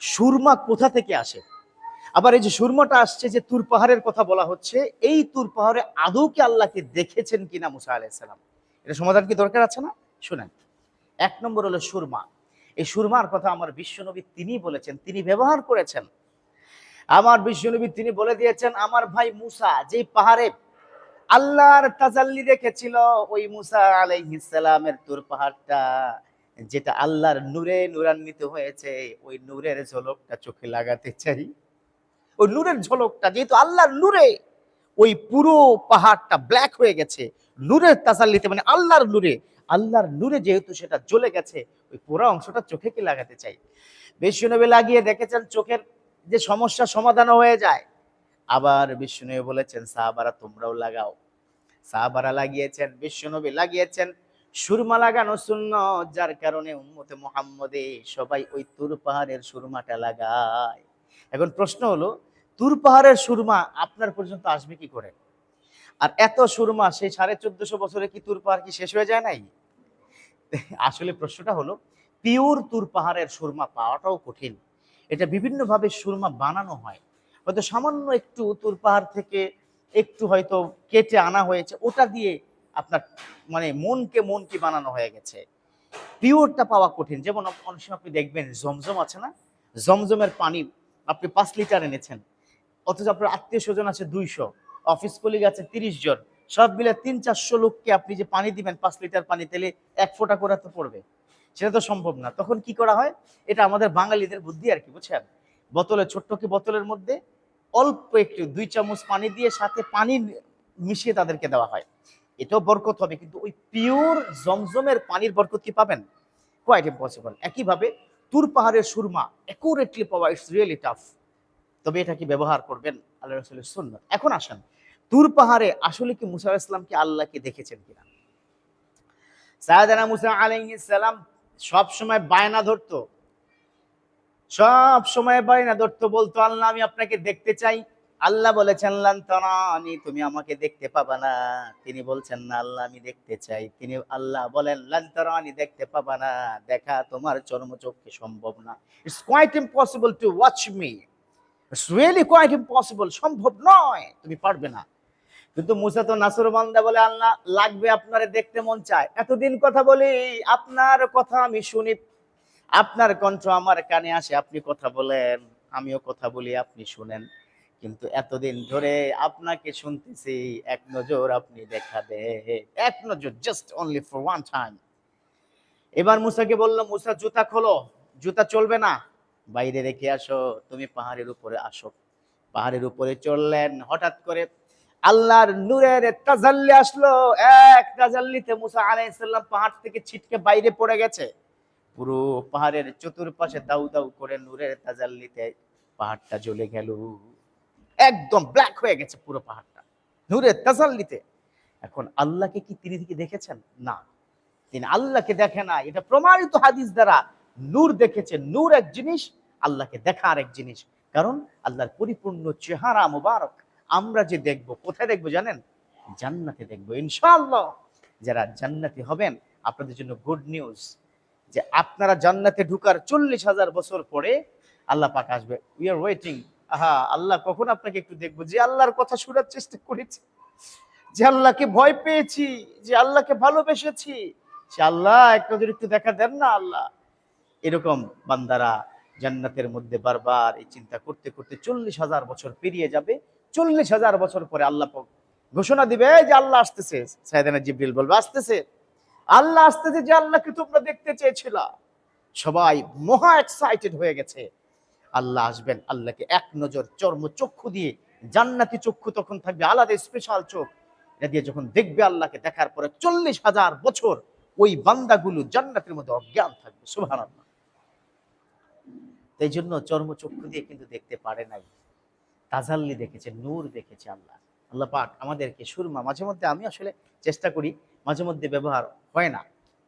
সুরমা কোথা থেকে আসে? আবার এই যে সুরমাটা আসছে যে তুর পাহাড়ের কথা বলা হচ্ছে, এই তুর পাহাড়ে আদৌ কি আল্লাহকে দেখেছেন কিনা মুসা আলাইসালাম এটা সমাধান কি দরকার আছে না? শুনেন। এক নম্বর হলো সুরমা। এই সুরমার কথা আমার বিশ্বনবী তিনি বলেছেন, তিনি ব্যবহার করেছেন। আমার বিশ্বনবী তিনি বলে দিয়েছেন, আমার ভাই মুসা যে পাহাড়ে আল্লাহর তাজাল্লি রেখেছিল ওই মুসা আলাইহিসসালামের তুর পাহাড়টা যেটা আল্লাহর নূরে নূরান্বিত হয়েছে, ওই নূরের ঝলকটা চোখে লাগাতে চাই। ওই নূরের ঝলকটা, যেহেতু আল্লাহর নূরে, ওই পুরো পাহাড়টা ব্ল্যাক হয়ে গেছে। নূরের তাজাল্লিতে মানে আল্লাহর নূরে। আল্লাহর নূরে যেহেতু সেটা জ্বলে গেছে, ওই পুরো অংশটা চোখে কি লাগাতে চাই? বিশ্বনবী লাগিয়ে দেখেছেন চোখের যে সমস্যা সমাধান হয়ে যায়। আবার বিষ্ণুনবী বলেছেন, সাহাবারা তোমরাও লাগাও। সাহাবারা লাগিয়েছেন বিশ্বনবী লাগিয়েছেন। সুরমা লাগানো শূন্য যার কারণে উম্মতে মোহাম্মদে সবাই ওই তুর পাহাড়ের সুরমাটা লাগায়। এখন প্রশ্ন হলো, তুর পাহাড়ের সুরমা আপনার পর্যন্ত আসবে কি করে? আর এত সুরমা, সেই সাড়ে চোদ্দশো বছরে কি তুর পাহাড় কি শেষ হয়ে যায় নাই? আসলে প্রশ্নটা হলো, পিওর তুর পাহাড়ের সুরমা পাওয়াটাও কঠিন। এটা বিভিন্নভাবে সুরমা বানানো হয়। হয়তো সামান্য একটু তুর পাহাড় থেকে একটু হয়তো কেটে আনা হয়েছে, ওটা দিয়ে আপনার মানে মনকে মন কি বানানো হয়ে গেছে। পিওরটা পাওয়া কঠিন। যেমন অনেক সময় আপনি দেখবেন জমজম আছে না? জমজমের পানি আপনি পাঁচ লিটার এনেছেন। অথচ আপনার আত্মীয় স্বজন আছে দুইশো। অফিস কলিগ আছে তিরিশ জন। সব মিলে তিন চারশো লোককে আপনি যে পানি দিবেন পাঁচ লিটার পানি তেলে এক ফোঁটা করে তো পড়বে। সেটা তো সম্ভব না। তখন কি করা হয়? এটা আমাদের বাঙালিদের বুদ্ধি আর কি, বুঝছেন? বোতলে, ছোট্ট কি বোতলের মধ্যে অল্প একটু দুই চামচ পানি দিয়ে সাথে পানি মিশিয়ে তাদেরকে দেওয়া হয়। এটাও বরকত হবে, কিন্তু ওই পিওর জমজমের পানির বরকত কি পাবেন? কোয়াইট ইম্পসিবল একইভাবে তুর পাহাড়ের সুরমা অ্যাকুরেটলি পাওয়া ইটস রিয়েলি টাফ তবে এটা কি ব্যবহার করবেন? আল্লাহ রসুলের সুন্নত। এখন আসেন, তুর পাহাড়ে আসলে কি মুসা ইসলামকে আল্লাহকে দেখেছেন কিনা? সায়দানা মুসা আলাইহিস সালাম সব সময় বায়না ধরতো। সব সময় বায়না ধরতো, বলতো, আল্লাহ, আমি আপনাকে দেখতে চাই। আল্লাহ বলেছেন, লান তুমি আমাকে দেখতে পাবা না। তিনি বলছেন, না, আল্লাহ, আমি দেখতে চাই। তিনি আল্লাহ বলেন, লান দেখতে পাবা না। দেখা, তোমার চর্মচক্ষে সম্ভব না। It's quite impossible to watch me it's really quite impossible সম্ভব নয়, তুমি পারবে না। কিন্তু মুসা তো নাসর বান্দা বলে, আল্লাহ, লাগবে আপনারে দেখতে মন চায়। এতদিন কথা বলি, আপনার কথা আমি শুনি। আপনার কণ্ঠ আমার কানে আসে, আপনি কথা বলেন, আমিও কথা বলি, আপনি শুনেন। কিন্তু এতদিন ধরে আপনাকে শুনতেছি, এক নজর আপনি দেখা দে, এক নজর just only for one time এবার মুসাকে বলল, মুসা, জুতা খোলো, জুতা চলবে না। বাইরে রেখে আসো, তুমি পাহাড়ের উপরে আসো। পাহাড়ের উপরে চললেন হঠাৎ করে আল্লাহর নূরের তাজাল্লি আসলো। এক তাজাল্লিতে মুসা আলাইহিসসালাম পাহাড় থেকে ছিটকে বাইরে পড়ে গেছে। পুরো পাহাড়ের চতুর্পাশে দাউ দাউ করে নূরের তাজাল্লিতে পাহাড়টা জ্বলে গেল। একদম ব্ল্যাক হয়ে গেছে পুরো পাহাড়টা। নূরের তাজাল্লিতে। এখন আল্লাহকে কি তিনি কি দেখেছেন? না। তিনি আল্লাহকে দেখে না এটা প্রমাণিত হাদিস দ্বারা নূর দেখেছে। নূর এক জিনিস, আল্লাহকে দেখা আর এক জিনিস। কারণ আল্লাহর পরিপূর্ণ চেহারা মুবারক। আমরা যে দেখব, কোথায় দেখব জানেন? জান্নাতে দেখব, ইনশাআল্লাহ। যারা জান্নাতি হবেন, আপনাদের জন্য গুড নিউজ যে আপনারা জান্নাতে ঢুকার চল্লিশ হাজার বছর পরে আল্লাহ পাক আসবে। উই আর ওয়েটিং আহা, আল্লাহ কখন আপনাকে একটু দেখব? যে আল্লাহর কথা শোনার চেষ্টা করেছি, যে আল্লাহকে ভয় পেয়েছি, যে আল্লাহকে ভালোবেসেছি, সে আল্লাহ যদি একটু দেখা দেন না আল্লাহ। এরকম বান্দারা জান্নাতের মধ্যে বারবার এই চিন্তা করতে করতে চল্লিশ হাজার বছর পেরিয়ে যাবে। চল্লিশ হাজার বছর পরে আল্লাহ ঘোষণা দিবে যে আল্লাহ আসতেছে। সাইদানা জিব্রিল বলবে, আসতেছে। আল্লাহ আসতেছে যে আল্লাহকে তোমরা দেখতে চেয়েছিল। সবাই মহা এক্সাইটেড হয়ে গেছে। আল্লাহ আসবেন, আল্লাহকে এক নজর, চর্ম, চক্ষু দিয়ে, জান্নাতি চক্ষু তখন থাকবে, আলাদা স্পেশাল চোখ। এটা দিয়ে যখন দেখবে আল্লাহকে, দেখার পরে চল্লিশ হাজার বছর ওই বান্দাগুলো জান্নাতের মধ্যে অজ্ঞান থাকবে সুভান এই জন্য চর্মচক্ষু দিয়ে কিন্তু দেখতে পারে নাই। তাজাল্লি দেখেছে, নূর দেখেছে আল্লাহ। আল্লাহ পাক আমাদেরকে সুরমা, মাঝে মধ্যে আমি আসলে চেষ্টা করি, মাঝে মধ্যে ব্যবহার হয় না।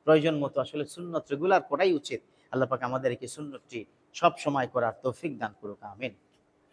প্রয়োজন মতো আসলে সুন্নত রেগুলার করাই উচিত। আল্লাহ পাক আমাদেরকে সুন্নতটি সব সময় করার তৌফিক দান করুক আমিন।